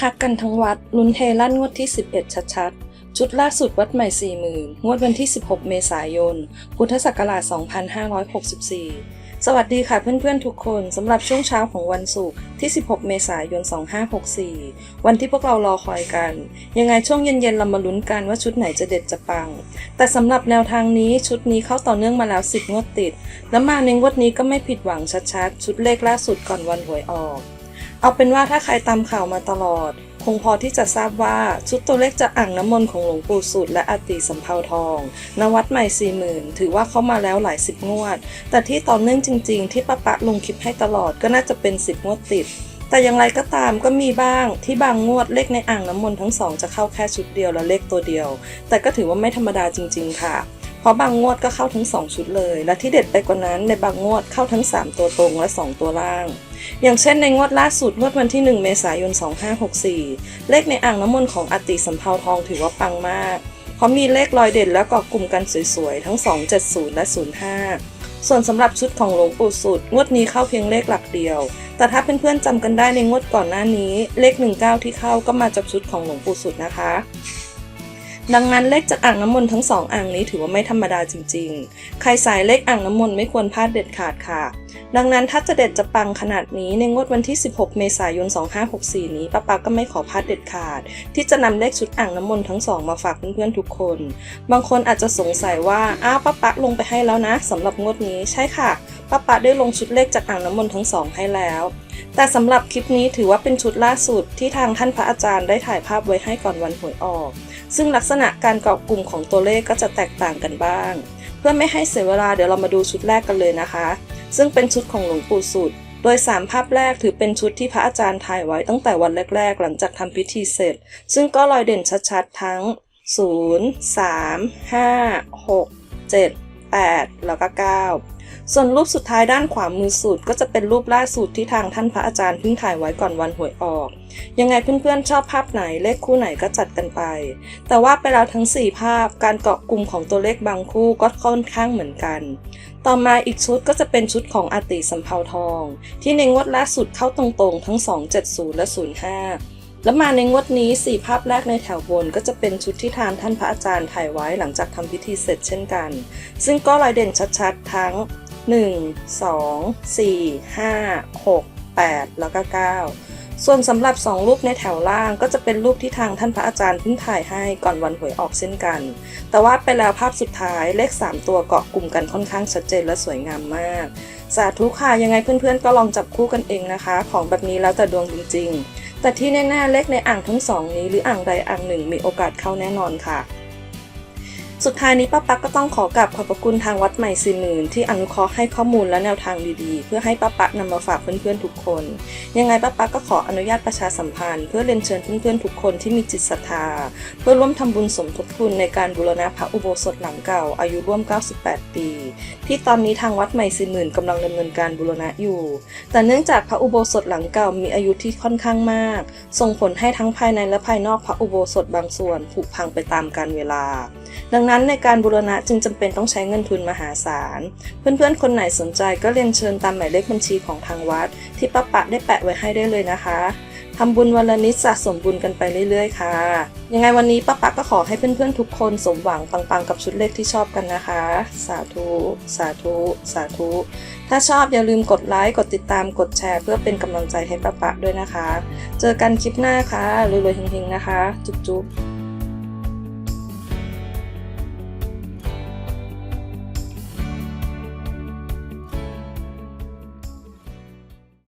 คักกันทั้งวัดลุ้นเทลั่นงวดที่ 11 ชัดๆ ชุดล่าสุดวัดใหม่ 40,000 งวดวันที่ 16 เมษายน พุทธศักราช 2564 สวัสดีค่ะเพื่อนๆทุกคนสำหรับช่วงเช้าของวันศุกร์ที่ 16 เมษายน 2564 วันที่พวกเรารอคอยกัน ยังไงช่วงเย็นๆเรามาลุ้นกันว่าชุดไหนจะเด็ดจะปัง แต่สำหรับแนวทางนี้ชุดนี้เข้าต่อเนื่องมาแล้ว 10 งวดติด แล้วมาในงวดนี้ก็ไม่ผิดหวังชัดๆ ชุดเลขล่าสุดก่อนวันหวยออก เอาเป็นว่าถ้าใครตามข่าวมาตลอด คงพอที่จะทราบว่าชุดตัวเลขจากอ่างน้ำมนต์ของหลวงปู่สุดและอติสำเภาทอง นวัดใหม่สี่หมื่นถือว่าเข้ามาแล้วหลายสิบงวด แต่ที่ต่อเนื่องจริง ๆ ที่ปะปะลงคลิปให้ตลอดก็น่าจะเป็นสิบงวดติดแต่อย่างไรก็ตามก็มีบ้างที่บางงวดเลขในอ่างน้ำมนต์ทั้งสองจะเข้าแค่ชุดเดียวและเลขตัวเดียว แต่ก็ถือว่าไม่ธรรมดาจริง ๆ ค่ะ เพราะบางงวดก็เข้าทั้ง 2 ชุดเลย และที่เด็ดไปกว่านั้นในบางงวดเข้าทั้ง 3 ตัวตรงและ 2 ตัวล่าง อย่างเช่นในงวดล่าสุดงวดวันที่ 1 เมษายน 2564 เลขในอ่างน้ำมนต์ของอติสัมภาวทองถือว่าปังมากเพราะมีเลขลอยเด่นและเกาะกลุ่มกันสวยๆทั้ง 270 และ 05 ส่วนสำหรับชุดของหลวงปู่สุด งวดนี้เข้าเพียงเลขหลักเดียว แต่ถ้าเพื่อนๆจำกันได้ในงวดก่อนหน้านี้ เลข 19 ที่เข้าก็มาจากชุดของหลวงปู่สุดนะคะ ดังนั้นเลขจากอ่างน้ำมนต์ทั้งสองอ่างนี้ถือว่าไม่ธรรมดาจริง ๆ ใครสายเลขอ่างน้ำมนต์ไม่ควรพลาดเด็ดขาดค่ะ ดังนั้นถ้าจะเด็ดจะปังขนาดนี้ในงวดวันที่ 16 เมษายน 2564 นี้ป้าปาก็ไม่ขอพลาดเด็ดขาด ที่จะนำเลขชุดอ่างน้ำมนต์ทั้งสองมาฝากเพื่อนๆทุกคน บางคนอาจจะสงสัยว่าอ้าวป้าปาลงไปให้แล้วนะสำหรับงวดนี้ใช่ค่ะป้าปาได้ลงชุดเลขจากอ่างน้ำมนต์ทั้งสองให้แล้วแต่สำหรับคลิปนี้ถือว่าเป็นชุดล่าสุดที่ทางท่านพระอาจารย์ได้ถ่ายภาพไว้ให้ก่อนวันหวยออก ซึ่งลักษณะการเกาะกลุ่มของตัวเลขก็จะแตกต่างกันบ้าง เพื่อไม่ให้เสียเวลาเดี๋ยวเรามาดูชุดแรกกันเลยนะคะ ซึ่งเป็นชุดของหลวงปู่สุด โดย 3 ภาพแรกถือเป็นชุดที่พระอาจารย์ถ่ายไว้ตั้งแต่วันแรก ๆ หลังจากทำพิธีเสร็จ ซึ่งก็ลอยเด่นชัดๆ ทั้ง 0 3 5 6 7 8 แล้วก็ 9 ส่วนรูปสุดท้ายด้านขวามือสุดก็จะเป็นรูปล่าสุดที่ทางท่านพระอาจารย์เพิ่งถ่ายไว้ก่อนวันหวยออก ยังไงเพื่อนๆชอบภาพไหนเลขคู่ไหนก็จัดกันไป แต่ว่าไปแล้วทั้ง 4 ภาพการเกาะกลุ่มของตัวเลขบางคู่ก็ค่อนข้างเหมือนกัน ต่อมาอีกชุดก็จะเป็นชุดของอาติสัมเภาทอง ที่ในงวดล่าสุดเข้าตรงๆ ทั้ง 270 และ 05แล้วมาในงวดนี้ 4 ภาพแรกในแถวบนก็จะเป็นชุดที่ทางท่านพระอาจารย์ถ่ายไว้หลังจากทำพิธีเสร็จเช่นกัน ซึ่งก็ลายเด่นชัดๆ ทั้ง 1 2 4 5 6 8 แล้วก็ 9 ส่วนสำหรับ 2 รูปในแถวล่างก็จะเป็นรูปที่ทางท่านพระอาจารย์เพิ่งถ่ายให้ก่อนวันหวยออกเช่นกัน แต่ว่าไปแล้วภาพสุดท้ายเลข 3 ตัวเกาะกลุ่มกันค่อนข้างชัดเจนและสวยงามมาก สาธุค่ะยังไงเพื่อนๆ ก็ลองจับคู่กันเองนะคะ ของแบบนี้แล้วแต่ดวงจริงๆ แต่ที่แน่ๆเลขในอ่างทั้งสองนี้หรืออ่างใดอ่างหนึ่งมีโอกาสเข้าแน่นอนค่ะ สุดท้ายนี้ป้าปักก็ต้องขอกราบขอบพระคุณทางวัดใหม่สีหมื่นที่อนุเคราะห์ให้ข้อมูลและแนวทางดีๆ เพื่อให้ป้าปักนำมาฝากเพื่อนๆทุกคน ยังไงป้าปักก็ขออนุญาตประชาสัมพันธ์ เพื่อเรียนเชิญเพื่อนๆทุกคนที่มีจิตศรัทธา เพื่อร่วมทำบุญสมทบทุนในการบูรณะพระอุโบสถหลังเก่าอายุร่วม 98 ปี ที่ตอนนี้ทางวัดใหม่สีหมื่นกำลังดำเนินการบูรณะอยู่ แต่เนื่องจากพระอุโบสถหลังเก่ามีอายุที่ค่อนข้างมาก ส่งผลให้ทั้งภายในและภายนอกพระอุโบสถบางส่วนผุพังไปตามกาลเวลาดังนั้นในการบูรณะจึงจำเป็นต้องใช้เงินทุนมหาศาล เพื่อนๆ คนไหนสนใจก็เรียนเชิญตามหมายเลขบัญชีของทางวัด ที่ป้าปะได้แปะไว้ให้ได้เลยนะคะทำบุญวันละนิดสะสมบุญกันไปเรื่อยๆ ค่ะ ยังไงวันนี้ป้าปะก็ขอให้เพื่อนๆ ทุกคนสมหวังปังๆ กับชุดเลขที่ชอบกันนะคะ สาธุ สาธุ สาธุ ถ้าชอบอย่าลืมกดไลค์ กดติดตาม กดแชร์ เพื่อเป็นกำลังใจให้ป้าปะด้วยนะคะ เจอกันคลิปหน้าค่ะ รวยๆเฮงๆ นะคะ จุ๊บๆ